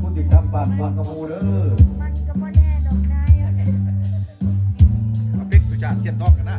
ผู้ติดตามปานปานกระมูเด้อมันก็บ่แน่ดอกนาย เอาพริกสุชาติเทียนทองกันนะ